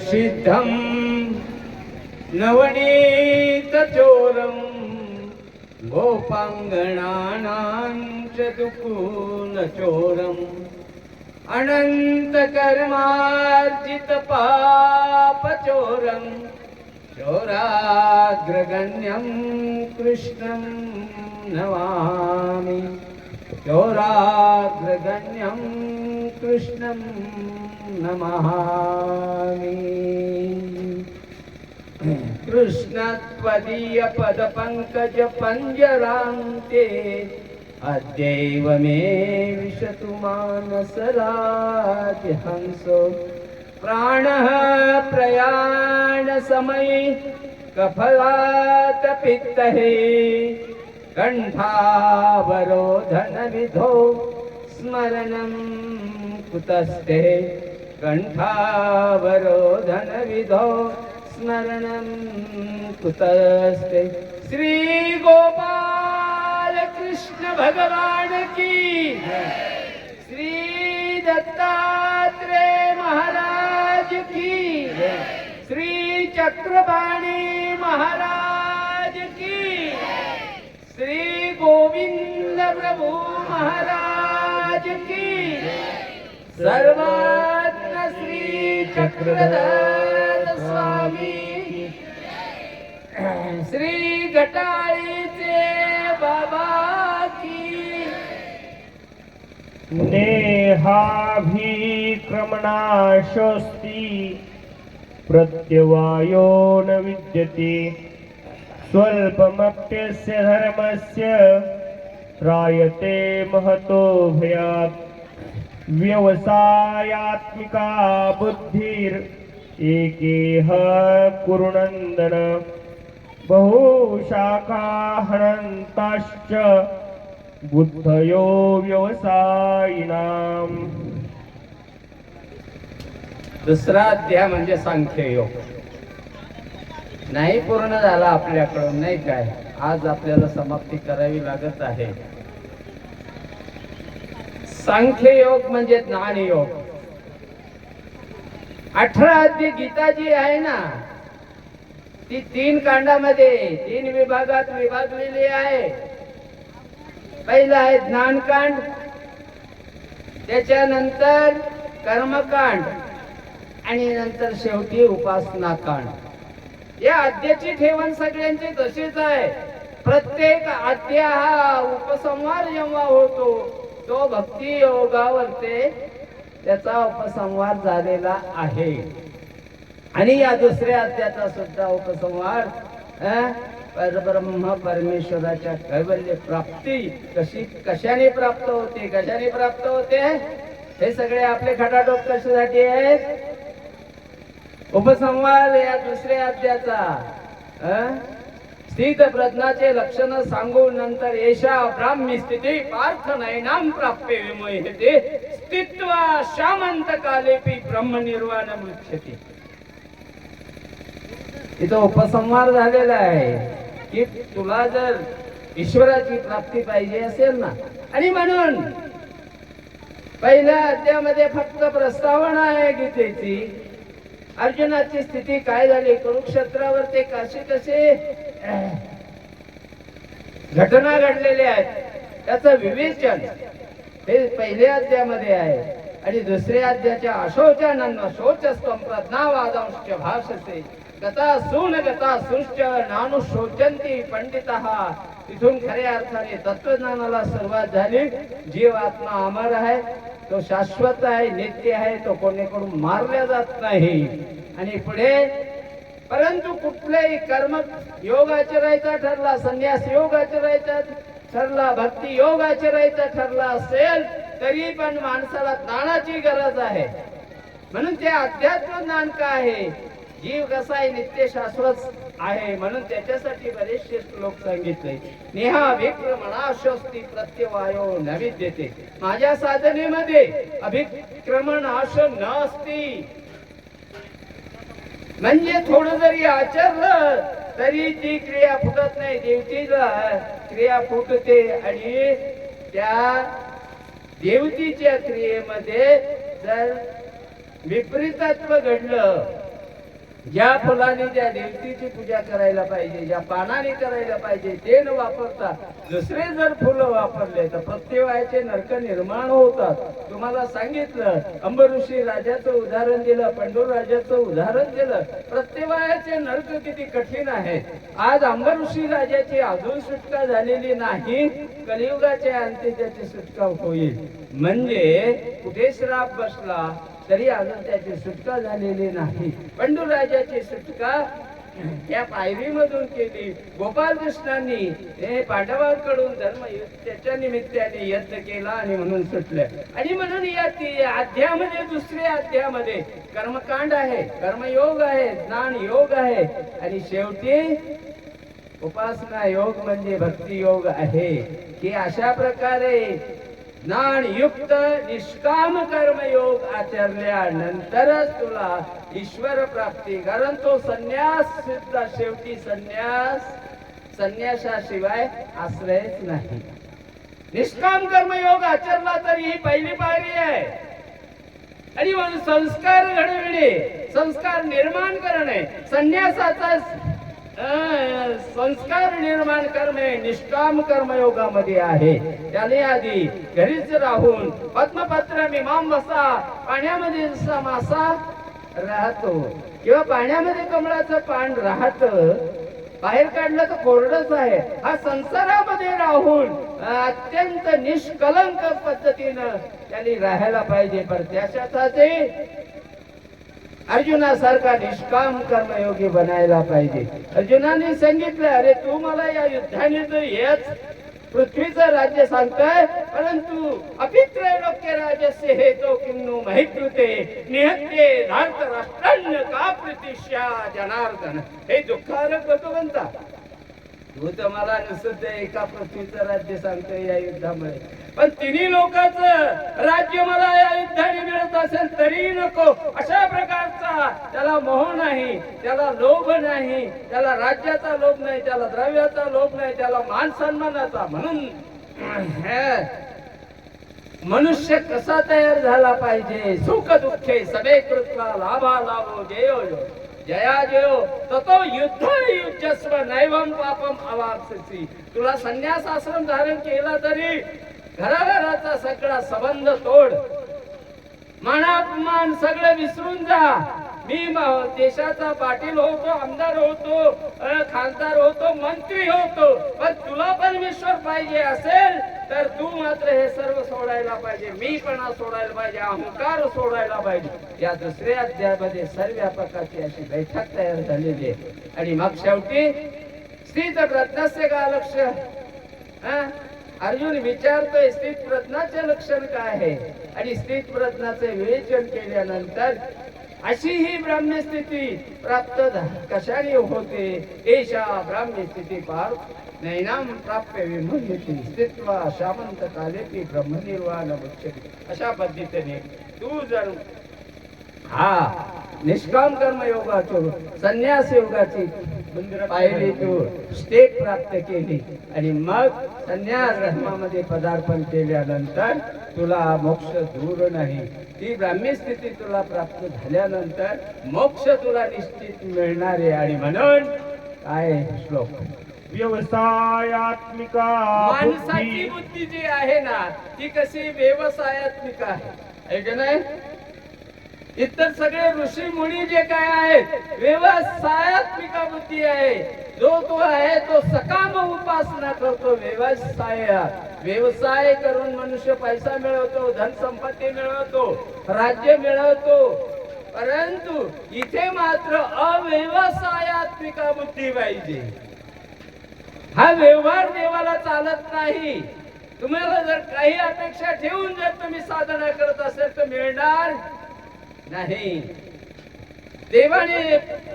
सिद्धं नवनीतचोरं गोपाङ्गणानां च दुकूलचोरम् अनन्तकर्मार्जितपापचोरं चोराग्रगण्यं कृष्णं नमामि चोराग्रगण्यं कृष्णं नमामि। कृष्णत्वदीयपदपङ्कज पञ्जरान्ते अद्यैव मे विशतु मानसराजहंसो प्राणः प्रयाणसमये कफलात् पित्तहे कण्ठावरोधनविधौ स्मरणं कुतस्ते। कण्ठावरोधनविधो स्मरणं कुतस्ते। श्रीगोपाल कृष्ण भगवान की श्री दत्तात्रेय महाराज की श्री चक्रपाणी महाराज की श्री गोविंद प्रभु महाराज की। सर्वात्म श्री चक्रधर स्वामी। श्री घटाळीचे बाबा की। नेहाभिक्रमणाशोऽस्ति प्रत्यवायो न विद्यते। स्वल्पमप्यस्य धर्मस्य रायते महतो भयात्। व्यवसायात्मिका बुद्धिर् एकेह कुरुनन्दन। बहुशाखाहनन्ताश्च बुद्धयो व्यवसायिनाम। दुसरा अध्याय म्हणजे सांख्ययोग। नाही पूर्ण झाला आपल्याकडून नाही काय? आज आपल्याला समाप्ती करावी लागत आहे. सांख्ययोग म्हणजे ज्ञान योग. अठरा जी गीता जी आहे ना ती तीन कांडामध्ये तीन विभागात विभागलेली आहे. पहिला आहे ज्ञानकांड त्याच्यानंतर कर्मकांड आणि नंतर शेवटी उपासना कांड या आद्याची ठेवण सगळ्यांची तशीच आहे. प्रत्येक आद्या हा उपसंहार जेव्हा होतो तो भक्ती योगावर ते त्याचा उपसंवाद झालेला आहे. आणि या दुसऱ्या अध्याचा सुद्धा उपसंवाद अं, परब्रह्म परमेश्वराच्या कैवल्य प्राप्ती कशी कशाने प्राप्त होते कशाने प्राप्त होते? हे सगळे आपले खटाटोप कशासाठी आहेत? उपसंवाद या दुसऱ्या अध्याचा स्थित प्रज्ञाचे लक्षण सांगून नंतर येशा ब्राह्मी स्थिती पार्थ नैनाम प्राप्य विमोहते स्थित्वा शामंत कालेपी ब्रह्म निर्वाण मुच्छते इथं उपसंहार झालेला आहे की तुला जर ईश्वराची प्राप्ती पाहिजे असेल ना आणि म्हणून पहिल्या अध्यामध्ये फक्त प्रस्तावना आहे गीतेची. अर्जुनाची स्थिती काय झाली? कुरुक्षेत्रावर ते कसे कसे घटना घडलेल्या आहेत त्याचं विवेचन हे पहिल्या अध्यायामध्ये आहे. आणि दुसऱ्या अध्यायाच्या अशोचनांना शोच प्रज्ञावादांश भाषसे गता सून गता सुश्च नानु शोचंती पंडित तिथून खऱ्या अर्थाने तत्वज्ञानाला सुरुवात झाली. जीव आत्मा अमर आहे. तो शाश्वत आहे नित्य आहे. तो कोणीकडून मारला जात नाही. आणि पुढे परंतु कुठलेही कर्म योग आचरायचा ठरला संन्यास योग आचरायचा ठरला भक्ती योग आचरायचा ठरला असेल तरी पण माणसाला ज्ञानाची गरज आहे. म्हणून ते अध्यात्म ज्ञान का आहे? जीव कसा आहे? नित्य शाश्वत आहे. म्हणून त्याच्यासाठी बरेचसे श्लोक सांगितले. नेहा विक्रमणाशोस्ती प्रत्यवायो नवीन देते माझ्या साधनेमध्ये अभिक्रमण आश असती म्हणजे थोडं जरी आचरलं तरी ती क्रिया फुटत नाही. देवतीला क्रिया फुटते आणि त्या देवतीच्या क्रियेमध्ये जर विपरीतत्व घडलं ज्या फुलाने ज्या देवतेची पूजा करायला पाहिजे ज्या पानाने करायला पाहिजे ते न वापरता दुसरे जर फुलं वापरले तर प्रत्येकाचे नरक निर्माण होतात. तुम्हाला सांगितलं अंबऋषी राजाचं उदाहरण दिलं पंडूर राजाचं उदाहरण दिलं. प्रत्येकाचे नरक किती कठीण आहे. आज अंबऋषी राजाची अजून सुटका झालेली नाही. कलियुगाच्या अंत्य त्याची सुटका होईल. म्हणजे कुठे श्राप बसला? तरी अजून त्याची सुटका झालेली नाही. पंडू राजाची सुटका या पायरीमधून केली. गोपाल कृष्णांनी हे पांडवांकडून धर्म त्याच्या निमित्ताने यज्ञ केला आणि म्हणून सुटलं. आणि म्हणून या ती- दुसऱ्या अध्यामध्ये कर्मकांड आहे कर्मयोग आहे ज्ञान योग आहे. आणि शेवटी उपासना योग म्हणजे भक्ती योग आहे. की अशा प्रकारे ज्ञान युक्त निष्काम कर्मयोग आचरल्यानंतरच तुला ईश्वर प्राप्ती. कारण तो संन्यास सुद्धा शेवटी संन्यास संन्यासाशिवाय आश्रयच नाही. निष्काम कर्मयोग आचरला तरी ही पहिली पायरी आहे. आणि म्हणून संस्कार घडविणे संस्कार निर्माण करणे संन्यासाचा संस्कार निर्माण करणे निष्काम कर्मयोगामध्ये आहे. त्याने आधी घरीच राहून पद्मपत्र मिमाम बसा पाण्यामध्ये जसा मासा राहतो. किंवा पाण्यामध्ये कमळाचं पान राहत बाहेर काढलं तर कोरडच आहे. हा संसारामध्ये राहून अत्यंत निष्कलंक पद्धतीनं त्यांनी राहायला पाहिजे. पण त्याच्यासाठी अर्जुनासारखा निष्काम कर्मयोगी बनायला पाहिजे. अर्जुनाने सांगितलं अरे तू मला या युद्धाने तर हेच पृथ्वीचं राज्य सांगताय परंतु अपित्रैलोक्य राजस्य हे तो किन्नु महित्रुते निहत्ये धार्त राष्ट्रान्न का प्रतिष्या जनार्दन. हे दुःखारक भगवंता. तू तर मला नुसतं एका पृथ्वीचं राज्य सांगतोय या युद्धामध्ये पण तिन्ही लोकांचं राज्य मला या युद्धाने मिळत असेल तरी नको. अशा प्रकारे का त्याला मोह नाही त्याला लोभ नाही त्याला राज्याचा लोभ नाही त्याला द्रव्याचा लोभ नाही त्याला मान सन्मानाचा. म्हणून मनुष्य कसा तयार झाला पाहिजे? सुख दुःखे सबे कृत्वा लाभा लाभो जयो यो. जया जयो ततो युद्ध युजस्व नैवम पापम अवापसी तुला संन्यास आश्रम धारण केला तरी घराघराचा सगळा संबंध तोड. मानापमान सगळं विसरून जा. मी देशाचा पाटील होतो आमदार होतो खासदार होतो मंत्री होतो. पण तुला परमेश्वर पाहिजे असेल तर तू मात्र हे सर्व सोडायला पाहिजे. मीपणा सोडायला पाहिजे अहंकार सोडायला पाहिजे. या दुसऱ्या अध्यायामध्ये सर्व प्रकारची अशी बैठक तयार झालेली आहे. आणि मग शेवटी स्त्री तर रत्नस्य का लक्ष हा? अर्जुन विचारतोय स्थित प्रज्ञाचे लक्षण काय आहे? आणि स्थित प्रज्ञाचे विवेचन केल्यानंतर अशी ही ब्राह्म्य स्थिती प्राप्त कशाने होते? एशा ब्राह्म्य स्थिती पार नैनाम प्राप्य विमुह्यती स्थित्वा शामंत कालेपी ब्रह्मनिर्वाण मुच्यते अशा पद्धतीने तू जर हा निष्काम कर्म योगाचो संन्यास योगाची पाहिली तू स्टेप प्राप्त केली. आणि मग संन्यास धर्मामध्ये पदार्पण केल्यानंतर तुला मोक्ष दूर नाही. ती ब्राह्मी स्थिती तुला प्राप्त झाल्यानंतर मोक्ष तुला निश्चित मिळणार आहे. आणि म्हणून काय श्लोक? व्यवसायात्मिका माणसाची बुद्धी. जी आहे ना ती कशी व्यवसायात्मिक आहे? नाही इतर सगळे ऋषी मुनी जे काय आहेत व्यवसायात बुद्धी आहे. जो तो आहे तो सकाम उपासना करतो व्यवसाय व्यवसाय करून मनुष्य पैसा मिळवतो धन संपत्ती मिळवतो राज्य मिळवतो. परंतु इथे मात्र अव्यवसायात बुद्धी पाहिजे. हा व्यवहार देवाला चालत नाही. तुम्हाला जर काही अपेक्षा ठेवून जर तुम्ही साधना करत असेल तर मिळणार नाही. देवाने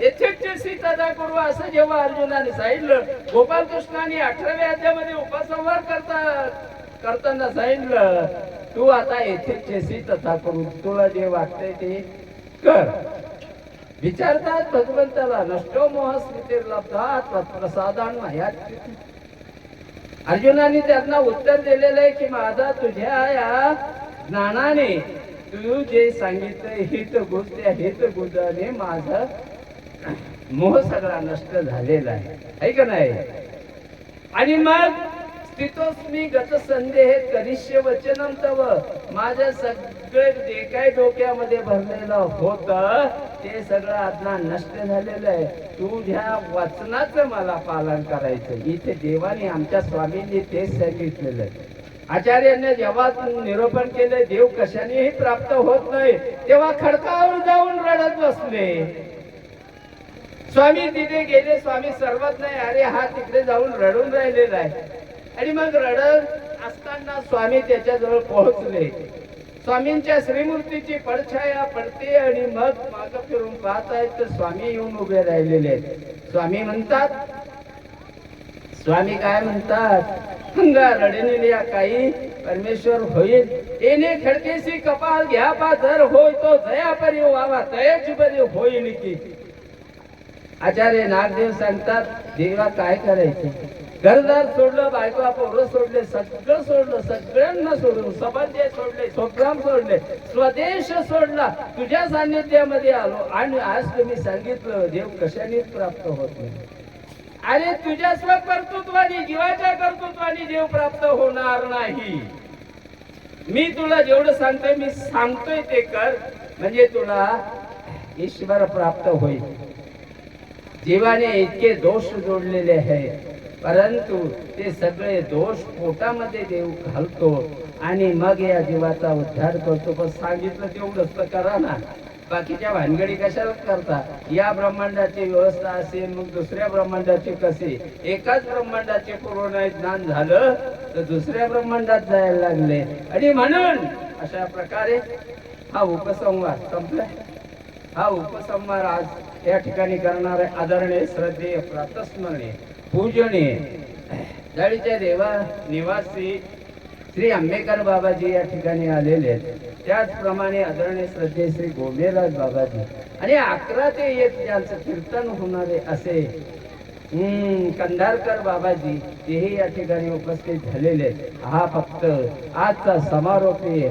यथेच सीतादा करू असं जेव्हा अर्जुनाने सांगितलं गोपालकृष्णाने अठराव्या अध्यामध्ये उपसंहार करता करताना सांगितलं तू आता यथेच्छेसी तथा करू तुला जे वाटतंय ते कर. विचारतात भगवंताला नष्टो मोह स्मृतीर्लब्धात प्रसादान माया अर्जुनाने त्यांना उत्तर दिलेलं आहे की माझा तुझ्या या ज्ञानाने तू जे सांगितलं हित गोष्ट त्या हित गुजाने माझं मोह सगळा नष्ट झालेला आहे. ऐक नाही? आणि मग स्थितोस्मी गत संदेह करिष्य वचनम तव. माझ्या सगळं जे काय डोक्यामध्ये भरलेलं होत ते सगळं आता नष्ट झालेलं आहे. तुझ्या वचनाचं मला पालन करायचं. इथे देवाने आमच्या स्वामींनी तेच सांगितलेलं आहे. आचार्यांनी जेव्हा निरोपण केले देव कशानेही प्राप्त होत नाही तेव्हा खडकावर जाऊन रडत बसले. स्वामी तिथे गेले स्वामी सर्वत नाही अरे हा तिकडे जाऊन रडून राहिलेला आहे. आणि मग रडत असताना स्वामी त्याच्याजवळ पोहोचले. स्वामींच्या श्रीमूर्तीची पडछाया पडते आणि मग माग फिरून पाहत आहेत तर स्वामी येऊन उभे राहिलेले आहेत. स्वामी म्हणतात स्वामी काय म्हणतात? हंगा रडणील्या काही परमेश्वर होईल. एने खडकेसी कपाल घ्या पा जर होय तो जया परी व्हावा तयाची परी होईल की. आचार्य नागदेव सांगतात देवा काय करायचं? घरदार सोडलं बायको पोरं सोडले सगळं सोडलं सगळ्यांना सोडून सबंध सोडले स्वग्राम सोडले स्वदेश सोडला तुझ्या सान्निध्यामध्ये आलो आणि आज तुम्ही सांगितलं देव कशानेच प्राप्त होत नाही. अरे तुझ्या स्वकर्तृत्वाने जीवाच्या कर्तृत्वाने देव प्राप्त होणार नाही. मी तुला जेवढं सांगतोय मी सांगतोय ते कर. म्हणजे तुला ईश्वर प्राप्त होईल. जीवाने इतके दोष जोडलेले आहेत. परंतु ते सगळे दोष पोटामध्ये देव घालतो आणि मग या जीवाचा उद्धार करतो. पण सांगितलं तेवढंच तर करा ना. बाकीच्या भानगडी कशाला करता? या ब्रह्मांडाची व्यवस्था असेल मग दुसऱ्या ब्रह्मांडाची कसे? एकाच ब्रह्मांडाचे पूर्ण ज्ञान झालं तर दुसऱ्या ब्रह्मांडात जायला लागले. आणि म्हणून अशा प्रकारे हा उपसंवाद संपलाय हा उपसंहार आज या ठिकाणी करणारे आदरणीय श्रद्धेय प्रातस्मरणीय पूजनीय जाळीच्या देवा निवासी श्री आंबेकर बाबाजी या ठिकाणी आलेले आहेत. त्याचप्रमाणे आदरणीय श्रद्धे श्री गोमेराज बाबाजी. आणि अकरा ते एक ज्यांचं कीर्तन होणारे असे कंधारकर बाबाजी तेही या ठिकाणी उपस्थित झालेले आहेत. हा फक्त आजचा समारोपी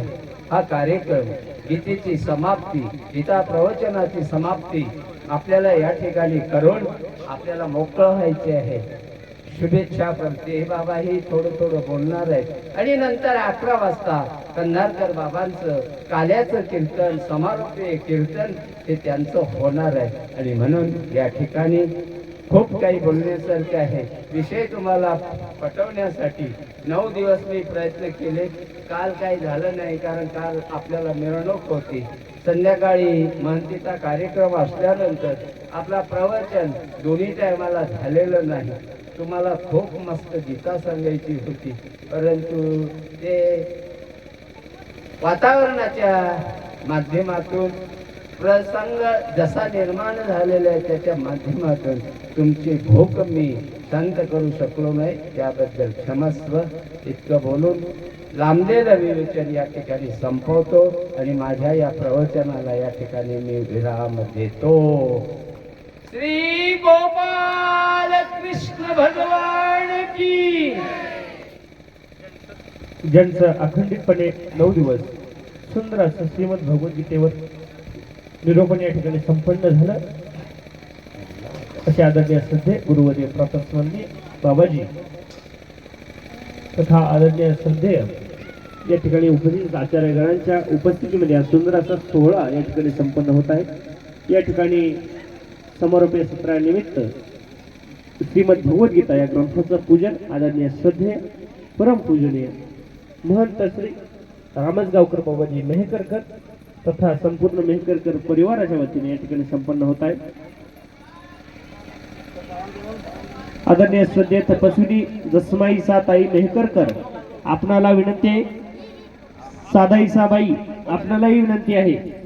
हा कार्यक्रम गीतेची समाप्ती गीता प्रवचनाची समाप्ती आपल्याला या ठिकाणी करून आपल्याला मोकळं व्हायचे आहे. शुभेच्छा करते हे बाबा हे थोडं थोडं बोलणार आहेत. आणि नंतर अकरा वाजता कन्हारकर बाबांचं काल्याचं कीर्तन समारोपीय कीर्तन हे त्यांचं होणार आहे. आणि म्हणून या ठिकाणी खूप काही बोलण्यासारखे आहे. विषय तुम्हाला पटवण्यासाठी नऊ दिवस मी प्रयत्न केले. काल काही झालं नाही कारण काल आपल्याला मिरवणूक होती. संध्याकाळी महंतीचा कार्यक्रम असल्यानंतर आपला प्रवचन दोन्ही टायमाला झालेलं नाही. तुम्हाला खूप मस्त गीता सांगायची होती. परंतु ते वातावरणाच्या माध्यमातून प्रसंग जसा निर्माण झालेला आहे त्याच्या माध्यमातून तुमची भूक मी शांत करू शकलो नाही. त्याबद्दल क्षमस्व इतकं बोलून लांबलेलं विवेचन या ठिकाणी संपवतो आणि माझ्या या प्रवचनाला या ठिकाणी मी विराम देतो. श्री गोपाल भगवान की। ज्यांचं अखंडितपणे नऊ दिवस सुंदर असं श्रीमद भगवद्गीतेवर निरोपण या ठिकाणी संपन्न झालं. असे आदरणीय श्रद्धे गुरुवर्य प्रातस्मरणीय बाबाजी तथा आदरणीय श्रद्धेय या ठिकाणी उपस्थित आचार्यगणांच्या उपस्थितीमध्ये हा सुंदर असा सोहळा या ठिकाणी संपन्न होत आहे. या ठिकाणी समारोपीय सत्रानिमित्त श्रीमद भगवद्गीता या ग्रंथाचं पूजन आदरणीय श्रद्धेय परमपूजनीय. महंत श्री रामसगावकर बाबाजी मेहकरकर तथा संपूर्ण मेहकरकर परिवाराच्या वतीने या ठिकाणी संपन्न होत आहे आदरणीय श्रद्धेय तपस्विनी जसमाई साताई मेहकरकर आपणाला विनंती आहे. सादाई साबाई आपणालाही विनंती आहे.